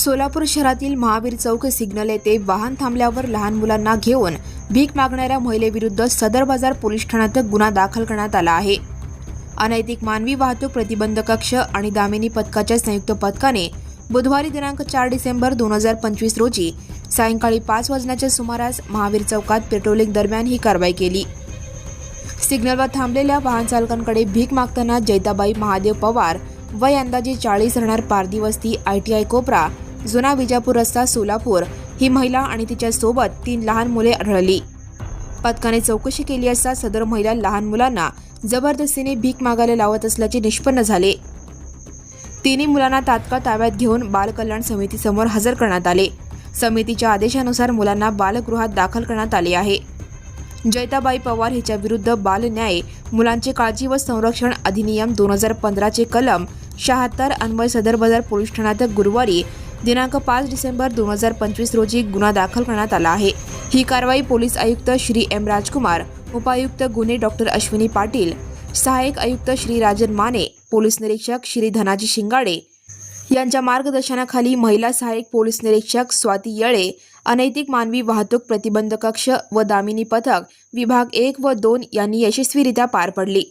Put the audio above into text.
सोलापूर शहरातील महावीर चौक सिग्नल येथे वाहन थांबल्यावर लहान मुलांना घेऊन भीक मागणाऱ्या महिलेविरुद्ध सदर बाजार पोलीस ठाण्यात गुन्हा दाखल करण्यात आला आहे. अनैतिक मानवी वाहतूक प्रतिबंध कक्ष आणि दामिनी पथकाच्या संयुक्त पथकाने बुधवारी दिनांक चार डिसेंबर दोन हजार पंचवीस रोजी सायंकाळी पाच वाजण्याच्या सुमारास महावीर चौकात पेट्रोलिंग दरम्यान ही कारवाई केली. सिग्नलवर थांबलेल्या वाहन चालकांकडे भीक मागताना जैताबाई महादेव पवार वय अंदाजे चाळीस राहणार पारधी वस्ती आय टी आय कोपरा जुना विजापूर रस्ता सोलापूर. ही महिला आणि तिच्या सोबत तीन लहान मुले आढळली. पथकाने चौकशी केली असता सदर महिला लहान मुलांना जबरदस्तीने भीक मागायला लावत असल्याचे निष्पन्न झाले. तिन्ही मुलांना तात्काळ ताब्यात घेऊन बालकल्याण समितीसमोर हजर करण्यात आले. समितीच्या आदेशानुसार मुलांना बालगृहात दाखल करण्यात आले आहे. जैताबाई पवार हिच्या विरुद्ध बाल न्याय मुलांची काळजी व संरक्षण अधिनियम दोन हजार पंधराचे कलम शहात्तर अन्वय सदर बाजार पोलीस ठाण्यात गुरुवारी दिनांक पाच डिसेंबर दोन हजार पंचवीस रोजी गुन्हा दाखल करण्यात आला आहे. ही कारवाई पोलीस आयुक्त श्री एम राजकुमार उपायुक्त गुन्हे डॉक्टर अश्विनी पाटील सहाय्यक आयुक्त श्री राजन माने पोलीस निरीक्षक श्री धनाजी शिंगाडे यांच्या मार्गदर्शनाखाली महिला सहाय्यक पोलीस निरीक्षक स्वाती येळे अनैतिक मानवी वाहतूक प्रतिबंध कक्ष व दामिनी पथक विभाग एक व दोन यांनी यशस्वीरित्या पार पडली.